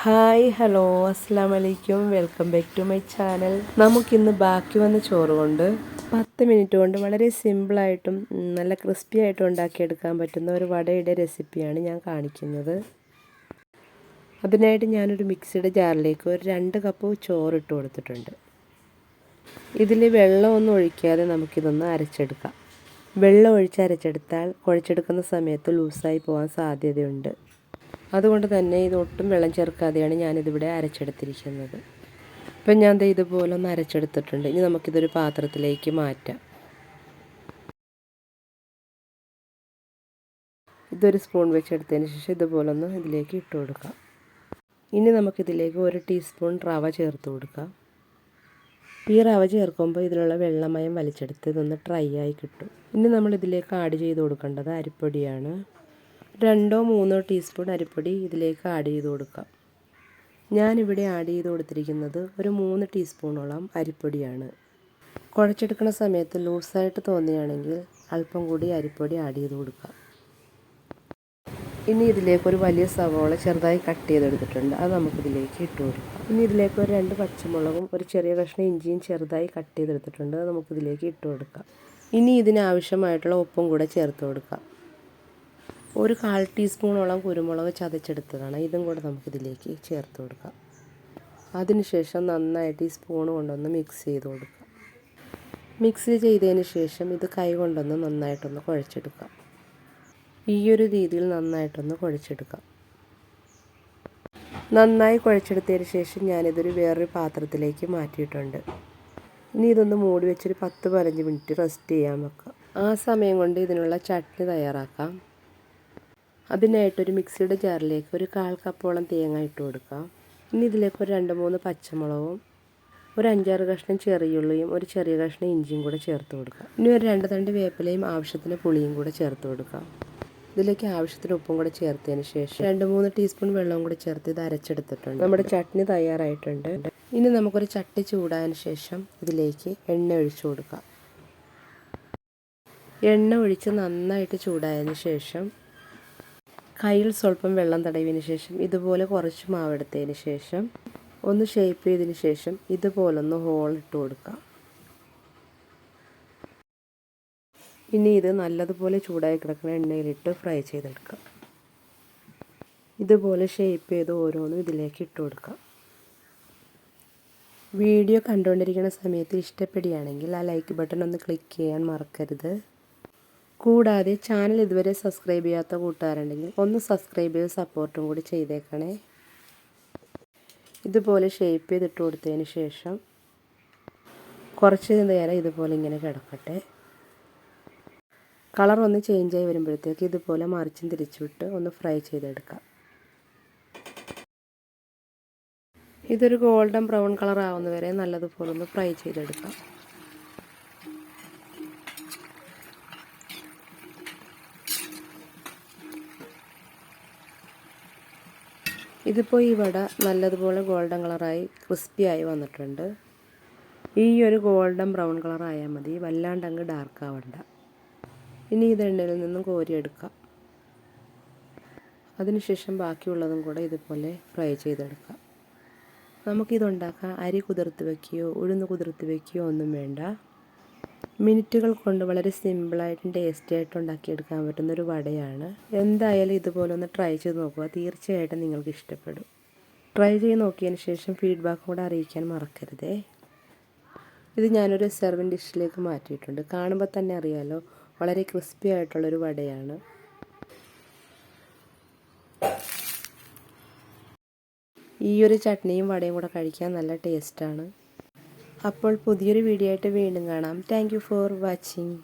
Hi hello അസ്സാം വലൈക്കും welcome back to my channel. നമുക്കിന്ന് ബാക്കി വന്ന ചോറ് കൊണ്ട് പത്ത് മിനിറ്റ് കൊണ്ട് വളരെ സിമ്പിളായിട്ടും നല്ല ക്രിസ്പി ആയിട്ടും ഉണ്ടാക്കിയെടുക്കാൻ പറ്റുന്ന ഒരു വടയുടെ റെസിപ്പിയാണ് ഞാൻ കാണിക്കുന്നത്. അതിനായിട്ട് ഞാനൊരു മിക്സിയുടെ ജാറിലേക്ക് ഒരു രണ്ട് കപ്പ് ചോറ് ഇട്ട് കൊടുത്തിട്ടുണ്ട് ഇതിൽ വെള്ളമൊന്നും ഒഴിക്കാതെ നമുക്കിതൊന്ന് അരച്ചെടുക്കാം. വെള്ളം ഒഴിച്ച് അരച്ചെടുത്താൽ കുഴച്ചെടുക്കുന്ന സമയത്ത് ലൂസായി പോകാൻ സാധ്യതയുണ്ട്. അതുകൊണ്ട് തന്നെ ഇത് ഒട്ടും വെള്ളം ചേർക്കാതെയാണ് ഞാനിതിവിടെ അരച്ചെടുത്തിരിക്കുന്നത്. ഇപ്പം ഞാൻ ദേ ഇതുപോലെ ഒന്ന് അരച്ചെടുത്തിട്ടുണ്ട്. ഇനി നമുക്കിതൊരു പാത്രത്തിലേക്ക് മാറ്റാം. ഇതൊരു സ്പൂൺ വെച്ചെടുത്തതിന് ശേഷം ഇതുപോലെ ഒന്ന് ഇതിലേക്ക് ഇട്ട് കൊടുക്കാം. ഇനി നമുക്കിതിലേക്ക് ഒരു ടീസ്പൂൺ റവ ചേർത്ത് കൊടുക്കാം. ഈ റവ ചേർക്കുമ്പോൾ ഇതിലുള്ള വെള്ളമയം വലിച്ചെടുത്ത് ഇതൊന്ന് ഡ്രൈ ആയി കിട്ടും. ഇനി നമ്മൾ ഇതിലേക്ക് ആഡ് ചെയ്ത് കൊടുക്കേണ്ടത് അരിപ്പൊടിയാണ്. രണ്ടോ മൂന്നോ ടീസ്പൂൺ അരിപ്പൊടി ഇതിലേക്ക് ആഡ് ചെയ്ത് കൊടുക്കാം. ഞാനിവിടെ ആഡ് ചെയ്ത് കൊടുത്തിരിക്കുന്നത് ഒരു മൂന്ന് ടീസ്പൂണോളം അരിപ്പൊടിയാണ്. കുഴച്ചെടുക്കുന്ന സമയത്ത് ലൂസായിട്ട് തോന്നുകയാണെങ്കിൽ അല്പം കൂടി അരിപ്പൊടി ആഡ് ചെയ്ത് കൊടുക്കാം. ഇനി ഇതിലേക്ക് ഒരു വലിയ സവോള ചെറുതായി കട്ട് ചെയ്തെടുത്തിട്ടുണ്ട്. അത് നമുക്കിതിലേക്ക് ഇട്ട് കൊടുക്കാം. ഇനി ഇതിലേക്ക് ഒരു രണ്ട് പച്ചമുളകും ഒരു ചെറിയ കഷ്ണം ഇഞ്ചിയും ചെറുതായി കട്ട് ചെയ്തെടുത്തിട്ടുണ്ട്. അത് നമുക്കിതിലേക്ക് ഇട്ട് കൊടുക്കാം. ഇനി ഇതിനാവശ്യമായിട്ടുള്ള ഉപ്പും കൂടെ ചേർത്ത് കൊടുക്കാം. ഒരു കാൽ ടീസ്പൂണോളം കുരുമുളക് ചതച്ചെടുത്തതാണ്. ഇതും കൂടെ നമുക്കിതിലേക്ക് ചേർത്ത് കൊടുക്കാം. അതിനുശേഷം നന്നായിട്ട് ഈ സ്പൂൺ കൊണ്ടൊന്ന് മിക്സ് ചെയ്ത് കൊടുക്കാം. മിക്സ് ചെയ്തതിന് ശേഷം ഇത് കൈ കൊണ്ടൊന്ന് നന്നായിട്ടൊന്ന് കുഴച്ചെടുക്കാം. ഈ ഒരു രീതിയിൽ നന്നായിട്ടൊന്ന് കുഴച്ചെടുക്കാം. നന്നായി കുഴച്ചെടുത്തതിന് ശേഷം ഞാനിതൊരു വേറൊരു പാത്രത്തിലേക്ക് മാറ്റിയിട്ടുണ്ട്. ഇനി ഇതൊന്ന് മൂടി വെച്ചൊരു പത്ത് പതിനഞ്ച് മിനിറ്റ് റെസ്റ്റ് ചെയ്യാൻ വെക്കാം. ആ സമയം കൊണ്ട് ഇതിനുള്ള ചട്നി തയ്യാറാക്കാം. അതിനായിട്ടൊരു മിക്സിയുടെ ജാറിലേക്ക് ഒരു കാൽ കപ്പോളം തേങ്ങ ഇട്ട് കൊടുക്കാം. ഇനി ഇതിലേക്ക് ഒരു രണ്ട് മൂന്ന് പച്ചമുളകും ഒരു അഞ്ചാറ് കഷ്ണം ചെറിയുള്ളിയും ഒരു ചെറിയ കഷ്ണം ഇഞ്ചിയും കൂടെ ചേർത്ത് കൊടുക്കാം. ഇനി ഒരു രണ്ട് തണ്ട് വേപ്പിലയും ആവശ്യത്തിന് പുളിയും കൂടെ ചേർത്ത് കൊടുക്കാം. ഇതിലേക്ക് ആവശ്യത്തിന് ഉപ്പും കൂടെ ചേർത്തതിന് ശേഷം രണ്ട് മൂന്ന് ടീസ്പൂൺ വെള്ളവും കൂടെ ചേർത്ത് ഇത് അരച്ചെടുത്തിട്ടുണ്ട്. നമ്മുടെ ചട്നി തയ്യാറായിട്ടുണ്ട്. ഇനി നമുക്കൊരു ചട്ടി ചൂടായതിന് ശേഷം ഇതിലേക്ക് എണ്ണ ഒഴിച്ചു കൊടുക്കാം. എണ്ണ ഒഴിച്ച് നന്നായിട്ട് ചൂടായതിന് ശേഷം കയ്യിൽ സ്വല്പം വെള്ളം തടവിയതിന് ശേഷം ഇതുപോലെ കുറച്ച് മാവെടുത്തതിന് ശേഷം ഒന്ന് ഷേപ്പ് ചെയ്തതിന് ശേഷം ഇതുപോലൊന്ന് ഹോൾ ഇട്ട് കൊടുക്കാം. ഇനി ഇത് നല്ലതുപോലെ ചൂടായി കിടക്കുന്ന എണ്ണയിലിട്ട് ഫ്രൈ ചെയ്തെടുക്കാം. ഇതുപോലെ ഷേപ്പ് ചെയ്ത് ഓരോന്നും ഇതിലേക്ക് ഇട്ട് കൊടുക്കാം. വീഡിയോ കണ്ടുകൊണ്ടിരിക്കുന്ന സമയത്ത് ഇഷ്ടപ്പെടുകയാണെങ്കിൽ ആ ലൈക്ക് ബട്ടൺ ഒന്ന് ക്ലിക്ക് ചെയ്യാൻ മറക്കരുത്. കൂടാതെ ചാനൽ ഇതുവരെ സബ്സ്ക്രൈബ് ചെയ്യാത്ത കൂട്ടുകാരുണ്ടെങ്കിൽ ഒന്ന് സബ്സ്ക്രൈബ് ചെയ്ത് സപ്പോർട്ടും കൂടി ചെയ്തേക്കണേ. ഇതുപോലെ ഷേപ്പ് ചെയ്തിട്ട് കൊടുത്തതിന് ശേഷം കുറച്ച് നേരം ഇതുപോലെ ഇങ്ങനെ കിടക്കട്ടെ. കളർ ഒന്ന് ചേഞ്ചായി വരുമ്പോഴത്തേക്ക് ഇതുപോലെ മറിച്ചും തിരിച്ചുവിട്ട് ഒന്ന് ഫ്രൈ ചെയ്തെടുക്കാം. ഇതൊരു ഗോൾഡൻ ബ്രൗൺ കളർ ആവുന്നവരെ നല്ലതുപോലെ ഒന്ന് ഫ്രൈ ചെയ്തെടുക്കാം. ഇതിപ്പോൾ ഈ വട നല്ലതുപോലെ ഗോൾഡൻ കളറായി ക്രിസ്പിയായി വന്നിട്ടുണ്ട്. ഈ ഒരു ഗോൾഡൻ ബ്രൗൺ കളറായാൽ മതി. വല്ലാണ്ട് അങ്ങ് ഡാർക്ക് ആവണ്ട. ഇനി ഇത് എണ്ണയിൽ നിന്നും കോരിയെടുക്കാം അതിനുശേഷം ബാക്കിയുള്ളതും കൂടെ ഇതുപോലെ ഫ്രൈ ചെയ്തെടുക്കാം. നമുക്കിതുണ്ടാക്കാൻ അരി കുതിർത്ത് വയ്ക്കുകയോ ഉഴുന്ന് കുതിർത്ത് വയ്ക്കുകയോ ഒന്നും വേണ്ട. മിനിറ്റുകൾ കൊണ്ട് വളരെ സിമ്പിളായിട്ടും ടേസ്റ്റി ആയിട്ട് ഉണ്ടാക്കിയെടുക്കാൻ പറ്റുന്ന ഒരു വടയാണ്. എന്തായാലും ഇതുപോലെ ഒന്ന് ട്രൈ ചെയ്ത് നോക്കുക. തീർച്ചയായിട്ടും നിങ്ങൾക്ക് ഇഷ്ടപ്പെടും. ട്രൈ ചെയ്ത് നോക്കിയതിന് ശേഷം ഫീഡ്ബാക്ക് കൂടെ അറിയിക്കാൻ മറക്കരുതേ. ഇത് ഞാനൊരു സെർവിങ് ഡിഷിലേക്ക് മാറ്റിയിട്ടുണ്ട്. കാണുമ്പോൾ തന്നെ അറിയാലോ വളരെ ക്രിസ്പി ആയിട്ടുള്ളൊരു വടയാണ്. ഈ ഒരു ചട്നിയും വടയും കൂടെ കഴിക്കാൻ നല്ല ടേസ്റ്റാണ്. അപ്പോൾ പുതിയൊരു വീഡിയോ ആയിട്ട് വീണ്ടും കാണാം. Thank for watching